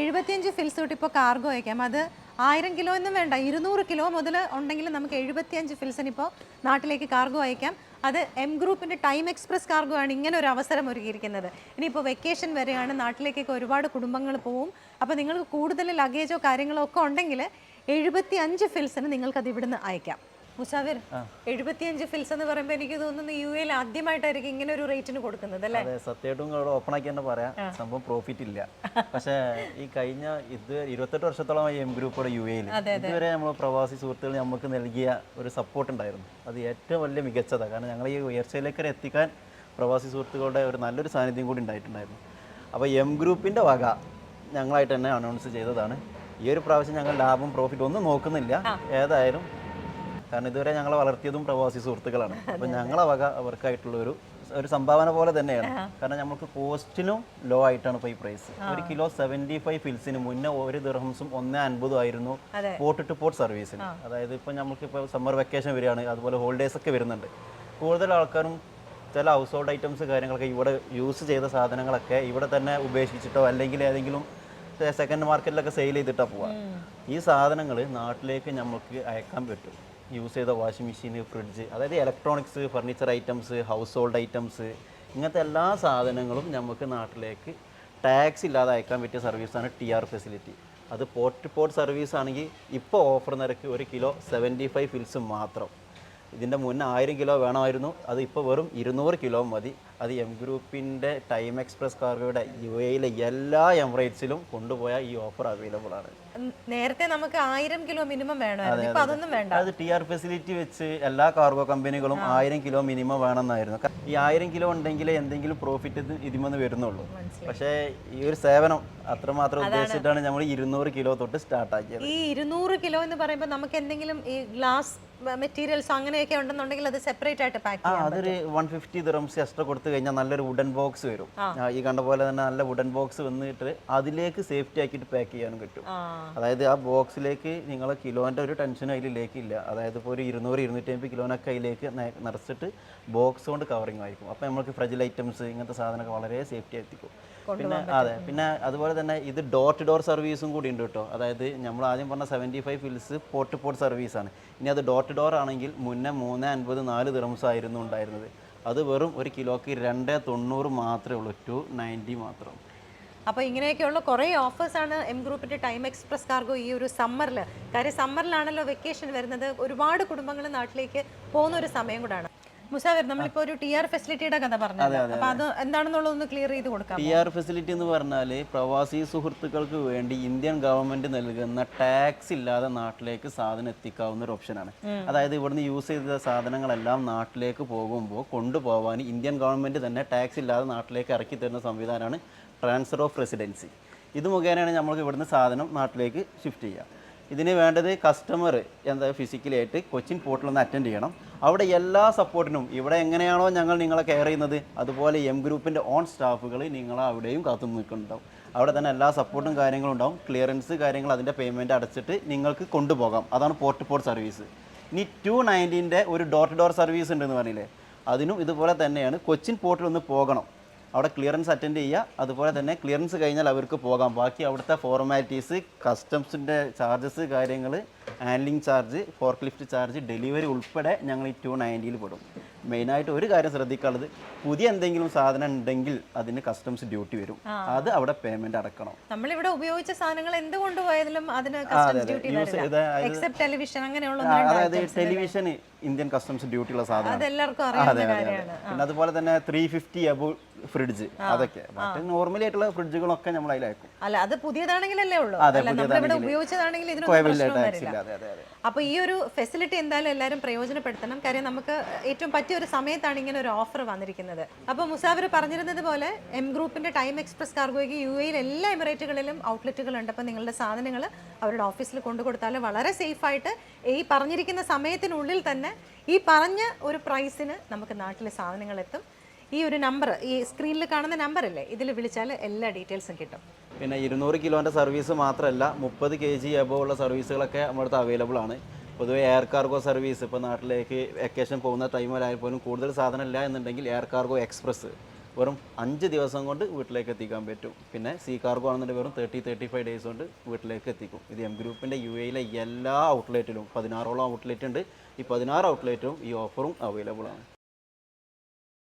എഴുപത്തിയഞ്ച് ഫിൽസൂട്ട് തൊട്ട് ഇപ്പോൾ കാർഗോ അയക്കാം അത് ആയിരം കിലോ ഒന്നും വേണ്ട. ഇരുന്നൂറ് കിലോ മുതൽ ഉണ്ടെങ്കിൽ നമുക്ക് എഴുപത്തിയഞ്ച് ഫിൽസിന് ഇപ്പോൾ നാട്ടിലേക്ക് കാർഗോ അയക്കാം. അത് എം ഗ്രൂപ്പിന്റെ ടൈം എക്സ്പ്രസ് കാർഗോ ആണ് ഇങ്ങനെ ഒരു അവസരം ഒരുക്കിയിരിക്കുന്നത്. ഇനിയിപ്പോൾ വെക്കേഷൻ വരെയാണ് നാട്ടിലേക്കൊക്കെ ഒരുപാട് കുടുംബങ്ങൾ പോവും. അപ്പോൾ നിങ്ങൾക്ക് കൂടുതൽ ലഗേജോ കാര്യങ്ങളോ ഒക്കെ ഉണ്ടെങ്കിൽ എഴുപത്തി അഞ്ച് ഫിൽസിന് നിങ്ങൾക്കത് ഇവിടുന്ന് അയക്കാം. മുസാഫിർ എഴുപത്തിയഞ്ച് ഫിൽസ് എന്ന് പറയുമ്പോൾ എനിക്ക് തോന്നുന്നു യു എയിൽ ആദ്യമായിട്ടായിരിക്കും ഇങ്ങനെ ഒരു റേറ്റിന് കൊടുക്കുന്നത് അല്ലേ? അതെ സത്യമായിട്ടും ഇവിടെ ഓപ്പൺ ആക്കി തന്നെ പറയാം. സംഭവം പ്രോഫിറ്റ് ഇല്ല. പക്ഷേ ഈ കഴിഞ്ഞ ഇത് ഇരുപത്തെട്ട് വർഷത്തോളമായി എം ഗ്രൂപ്പോടെ യു എയിൽ ഇതുവരെ നമ്മൾ പ്രവാസി സുഹൃത്തുക്കൾ നമുക്ക് നൽകിയ ഒരു സപ്പോർട്ട് ഉണ്ടായിരുന്നു. അത് ഏറ്റവും വലിയ മികച്ചതാണ് കാരണം ഞങ്ങൾ ഈ ഉയർച്ചയിലേക്ക് എത്തിക്കാൻ പ്രവാസി സുഹൃത്തുക്കളുടെ ഒരു നല്ലൊരു സാന്നിധ്യം കൂടി ഉണ്ടായിട്ടുണ്ടായിരുന്നു. അപ്പോൾ എം ഗ്രൂപ്പിന്റെ വക ഞങ്ങളായിട്ട് തന്നെ അനൗൺസ് ചെയ്തതാണ്. ഈ ഒരു പ്രാവശ്യം ഞങ്ങൾ ലാഭം പ്രോഫിറ്റ് ഒന്നും നോക്കുന്നില്ല. ഏതായാലും കാരണം ഇതുവരെ ഞങ്ങളെ വളർത്തിയതും പ്രവാസി സുഹൃത്തുക്കളാണ്. അപ്പം ഞങ്ങളെ വക അവർക്കായിട്ടുള്ള ഒരു ഒരു സംഭാവന പോലെ തന്നെയാണ്. കാരണം നമുക്ക് കോസ്റ്റിനും ലോ ആയിട്ടാണ് ഇപ്പോൾ ഈ പ്രൈസ് ഒരു കിലോ സെവന്റി ഫൈവ് ഫിൽസിന് മുന്നേ ഒരു ദിർഹംസും ഒന്നേ അൻപതും ആയിരുന്നു പോർട്ട് ടു പോർട്ട് സർവീസിന് അതായത് ഇപ്പം നമുക്ക് ഇപ്പോൾ സമ്മർ വെക്കേഷൻ വരികയാണ് അതുപോലെ ഹോളിഡേസ് ഒക്കെ വരുന്നുണ്ട്. കൂടുതൽ ആൾക്കാരും ചില ഹൗസ് ഹോൾഡ് ഐറ്റംസ് കാര്യങ്ങളൊക്കെ ഇവിടെ യൂസ് ചെയ്ത സാധനങ്ങളൊക്കെ ഇവിടെ തന്നെ ഉപേക്ഷിച്ചിട്ടോ അല്ലെങ്കിൽ ഏതെങ്കിലും സെക്കൻഡ് മാർക്കറ്റിലൊക്കെ സെയിൽ ചെയ്തിട്ടാണ് പോവുക ഈ സാധനങ്ങൾ നാട്ടിലേക്ക് നമുക്ക് അയക്കാൻ പറ്റും. യൂസ് ചെയ്ത വാഷിംഗ് മെഷീൻ ഫ്രിഡ്ജ് അതായത് electronics furniture items household items ഇങ്ങനത്തെ എല്ലാ സാധനങ്ങളും നമുക്ക് നാട്ടിലേക്ക് ടാക്സ് ഇല്ലാതെ അയക്കാൻ പറ്റിയ സർവീസാണ് ടി ആർ ഫെസിലിറ്റി അത് പോർട്ട് പോർട്ട് സർവീസ് ആണെങ്കിൽ ഇപ്പോൾ ഓഫർ നിരക്ക് ഒരു കിലോ സെവന്റി ഫൈവ് ഫിൽസ് മാത്രം. ഇതിന്റെ മുന്നേ ആയിരം കിലോ വേണമായിരുന്നു. അത് ഇപ്പോൾ വെറും ഇരുന്നൂറ് കിലോ മതി. അത് എം ഗ്രൂപ്പിന്റെ ടൈം എക്സ്പ്രസ് കാർഗോയുടെ യു എയിലെ എല്ലാ എമിറേറ്റ്സിലും കൊണ്ടുപോയ ഈ ഓഫർ അവൈലബിൾ ആണ്. നേരത്തെ നമുക്ക് ആയിരം കിലോ മിനിമം വേണമായിരുന്നു. അതൊന്നും വേണ്ട. അത് ടി ആർ ഫെസിലിറ്റി വെച്ച് എല്ലാ കാർഗോ കമ്പനികളും ആയിരം കിലോ മിനിമം വേണമെന്നായിരുന്നു. ഈ ആയിരം കിലോ ഉണ്ടെങ്കിൽ എന്തെങ്കിലും പ്രോഫിറ്റ് ഇതിമെന്ന് വരുന്നുള്ളൂ. പക്ഷേ ഈ ഒരു സേവനം അത്രമാത്രം ഉദ്ദേശിച്ചിട്ടാണ് നമ്മൾ ഇരുന്നൂറ് കിലോ തൊട്ട് സ്റ്റാർട്ട് ആക്കിയത്. ഈ ഇരുന്നൂറ് കിലോ എന്ന് പറയുമ്പോൾ നമുക്ക് എന്തെങ്കിലും ഈ ഗ്ലാസ് മെറ്റീരിയൽസ് അങ്ങനെയൊക്കെ ഉണ്ടെന്നുണ്ടെങ്കിൽ അത് സെപ്പറേറ്റ് ആയിട്ട് പാക്ക് ചെയ്യാം അതൊരു വൺ ഫിഫ്റ്റി ദിറംസ് എക്സ്ട്രാ കൊടുത്തു കഴിഞ്ഞാൽ നല്ലൊരു വുഡൻ ബോക്സ് വരും. ഈ കണ്ട പോലെ തന്നെ നല്ല വുഡൻ ബോക്സ് വന്നിട്ട് അതിലേക്ക് സേഫ്റ്റി ആക്കിയിട്ട് പാക്ക് ചെയ്യാനും കിട്ടും അതായത് ആ ബോക്സിലേക്ക് നിങ്ങൾ കിലോന്റെ ഒരു ടെൻഷൻ അതിലേക്കില്ല അതായത് ഇപ്പോൾ ഒരു ഇരുന്നൂറ് ഇരുന്നൂറ്റി അമ്പത് കിലോനൊക്കെ അതിലേക്ക് നിറച്ചിട്ട് ബോക്സ് കൊണ്ട് കവറിങ് ആയിരിക്കും അപ്പോൾ നമുക്ക് ഫ്രജിൽ ഐറ്റംസ് ഇങ്ങനത്തെ സാധനമൊക്കെ വളരെ സേഫ്റ്റി എത്തിക്കും പിന്നെ അതെ പിന്നെ അതുപോലെ തന്നെ ഇത് ഡോർ ടു ഡോർ സർവീസും കൂടി ഉണ്ട് കേട്ടോ. അതായത് നമ്മൾ ആദ്യം പറഞ്ഞ seventy five fils port port സർവീസാണ് ഇനി അത് ഡോർ ടു ഡോർ ആണെങ്കിൽ മുന്നേ മൂന്ന് അൻപത് നാല് ദിറംസ് ആയിരുന്നു ഉണ്ടായിരുന്നത്. അത് വെറും ഒരു കിലോക്ക് രണ്ട് തൊണ്ണൂറ് മാത്രമേ ഉള്ളൂ ടു നയന്റി മാത്രം. അപ്പോൾ ഇങ്ങനെയൊക്കെയുള്ള കുറേ ഓഫേഴ്സ് ആണ് എം ഗ്രൂപ്പിന്റെ ടൈം എക്സ്പ്രസ് കാർഗോ ഈ ഒരു സമ്മറിൽ കാര്യം സമ്മറിലാണല്ലോ വെക്കേഷൻ വരുന്നത്. ഒരുപാട് കുടുംബങ്ങൾ നാട്ടിലേക്ക് പോകുന്ന ഒരു സമയം കൂടാണ്. മുസാഫിർ നമ്മളിപ്പോ ഒരു ടി ആർ ഫെസിലിറ്റിയുടെ കഥ പറഞ്ഞു അത് എന്താണെന്നുള്ളതൊന്ന് ക്ലിയർ ചെയ്ത് കൊടുക്കാം ടി ആർ ഫെസിലിറ്റി എന്ന് പറഞ്ഞാൽ പ്രവാസി സുഹൃത്തുക്കൾക്ക് വേണ്ടി ഇന്ത്യൻ ഗവൺമെന്റ് നൽകുന്ന ടാക്സ് ഇല്ലാതെ നാട്ടിലേക്ക് സാധനം എത്തിക്കാവുന്ന ഒരു ഓപ്ഷനാണ് അതായത് ഇവിടുന്ന് യൂസ് ചെയ്ത സാധനങ്ങളെല്ലാം നാട്ടിലേക്ക് പോകുമ്പോൾ കൊണ്ടുപോകാൻ ഇന്ത്യൻ ഗവൺമെന്റ് തന്നെ ടാക്സ് ഇല്ലാതെ നാട്ടിലേക്ക് ഇറക്കി തരുന്ന സംവിധാനമാണ് ട്രാൻസ്ഫർ ഓഫ് റെസിഡൻസി ഇത് മുഖേനയാണ് നമ്മൾക്ക് ഇവിടുന്ന് സാധനം നാട്ടിലേക്ക് ഷിഫ്റ്റ് ചെയ്യുക ഇതിന് വേണ്ടത് കസ്റ്റമർ എന്താ ഫിസിക്കലായിട്ട് കൊച്ചിൻ പോർട്ടിൽ ഒന്ന് അറ്റൻഡ് ചെയ്യണം. അവിടെ എല്ലാ സപ്പോർട്ടിനും ഇവിടെ എങ്ങനെയാണോ ഞങ്ങൾ നിങ്ങളെ കെയർ ചെയ്യുന്നത് അതുപോലെ എം ഗ്രൂപ്പിന്റെ ഓൺ സ്റ്റാഫുകൾ നിങ്ങളെ അവിടെയും കാത്തു നിൽക്കുന്നുണ്ടാവും. അവിടെ തന്നെ എല്ലാ സപ്പോർട്ടും കാര്യങ്ങളും ഉണ്ടാവും. ക്ലിയറൻസ് കാര്യങ്ങൾ അതിന്റെ പേയ്മെന്റ് അടച്ചിട്ട് നിങ്ങൾക്ക് കൊണ്ടുപോകാം. അതാണ് പോർട്ട് പോർട്ട് സർവീസ് ഇനി ടു നയന്റീന്റെ ഒരു ഡോർ ടു ഡോർ സർവീസ് ഉണ്ടെന്ന് പറഞ്ഞില്ലേ? അതിനും ഇതുപോലെ തന്നെയാണ്. കൊച്ചിൻ പോർട്ടിൽ ഒന്ന് പോകണം. അവിടെ ക്ലിയറൻസ് അറ്റൻഡ് ചെയ്യുക. അതുപോലെ തന്നെ ക്ലിയറൻസ് കഴിഞ്ഞാൽ അവർക്ക് പോകാം. ബാക്കി അവിടുത്തെ ഫോർമാലിറ്റീസ് കസ്റ്റംസിന്റെ ചാർജസ് കാര്യങ്ങൾ handling charge forklift charge delivery ഉൾപ്പെടെ ഞങ്ങൾ ഈ ടു നയന്റിയിൽ പെടും. മെയിനായിട്ട് ഒരു കാര്യം ശ്രദ്ധിക്കാനുള്ളത് പുതിയ എന്തെങ്കിലും സാധനം ഉണ്ടെങ്കിൽ അതിന് കസ്റ്റംസ് ഡ്യൂട്ടി വരും. അത് അവിടെ പേയ്മെന്റ് അടക്കണം. നമ്മളിവിടെ ഉപയോഗിച്ച സാധനങ്ങൾ എന്ത് കൊണ്ടുപോയാലും അതിന് ടെലിവിഷൻ അങ്ങനെയുള്ള അതായത് ടെലിവിഷൻ ഇന്ത്യൻ കസ്റ്റംസ് ഡ്യൂട്ടി ഉള്ള സാധനം അതെ അതെ പിന്നെ അതുപോലെ തന്നെ ത്രീ ഫിഫ്റ്റി അബോ ഫ്രിഡ്ജ് അതൊക്കെ. നോർമലി ആയിട്ടുള്ള ഫ്രിഡ്ജുകളൊക്കെ നമ്മൾ അതിലയക്കും അല്ല അത് പുതിയതാണെങ്കിലല്ലേ ഉള്ളൂ. അതെ, പുതിയതാണെങ്കിൽ കുഴപ്പമില്ല ടാക്സ് ഇല്ല. അപ്പോൾ ഈ ഒരു ഫെസിലിറ്റി എന്തായാലും എല്ലാവരും പ്രയോജനപ്പെടുത്തണം. കാര്യം നമുക്ക് ഏറ്റവും പറ്റിയ ഒരു സമയത്താണ് ഇങ്ങനെ ഒരു ഓഫർ വന്നിരിക്കുന്നത്. അപ്പോൾ മുസാഫിർ പറഞ്ഞിരുന്നത് പോലെ എം ഗ്രൂപ്പിന്റെ ടൈം എക്സ്പ്രസ് കാർഗോയ്ക്ക് യു എയിൽ എല്ലാ എമിറേറ്റുകളിലും ഔട്ട്ലെറ്റുകൾ ഉണ്ട്. അപ്പോൾ നിങ്ങളുടെ സാധനങ്ങൾ അവരുടെ ഓഫീസിൽ കൊണ്ടു കൊടുത്താൽ വളരെ സേഫായിട്ട് ഈ പറഞ്ഞിരിക്കുന്ന സമയത്തിനുള്ളിൽ തന്നെ ഈ പറഞ്ഞ ഒരു പ്രൈസിന് നമുക്ക് നാട്ടിലെ സാധനങ്ങൾ എത്തും ഈ ഒരു നമ്പർ ഈ സ്ക്രീനിൽ കാണുന്ന നമ്പർ അല്ലേ ഇതിൽ വിളിച്ചാൽ എല്ലാ ഡീറ്റെയിൽസും കിട്ടും. പിന്നെ ഇരുന്നൂറ് കിലോന്റെ സർവീസ് മാത്രമല്ല മുപ്പത് കെ ജി എബോ ഉള്ള സർവീസുകളൊക്കെ നമ്മുടെ അവൈലബിൾ ആണ്. പൊതുവേ എയർ കാർഗോ സർവീസ് ഇപ്പോൾ നാട്ടിലേക്ക് വെക്കേഷൻ പോകുന്ന ടൈമിലായാൽ പോലും കൂടുതൽ സാധനം ഇല്ല എന്നുണ്ടെങ്കിൽ എയർ കാർഗോ എക്സ്പ്രസ് വെറും അഞ്ച് ദിവസം കൊണ്ട് വീട്ടിലേക്ക് എത്തിക്കാൻ പറ്റും. പിന്നെ സി കാർഗോ ആണെന്നുണ്ടെങ്കിൽ വെറും തേർട്ടി തേർട്ടി ഫൈവ് ഡേയ്സ് കൊണ്ട് വീട്ടിലേക്ക് എത്തിക്കും. ഇത് എം ഗ്രൂപ്പിന്റെ യു എയിലെ എല്ലാ ഔട്ട്ലെറ്റിലും പതിനാറോളം ഔട്ട്ലെറ്റ് ഉണ്ട്. ഈ പതിനാറ് ഔട്ട്ലെറ്റും ഈ ഓഫറും അവൈലബിൾ ആണ്.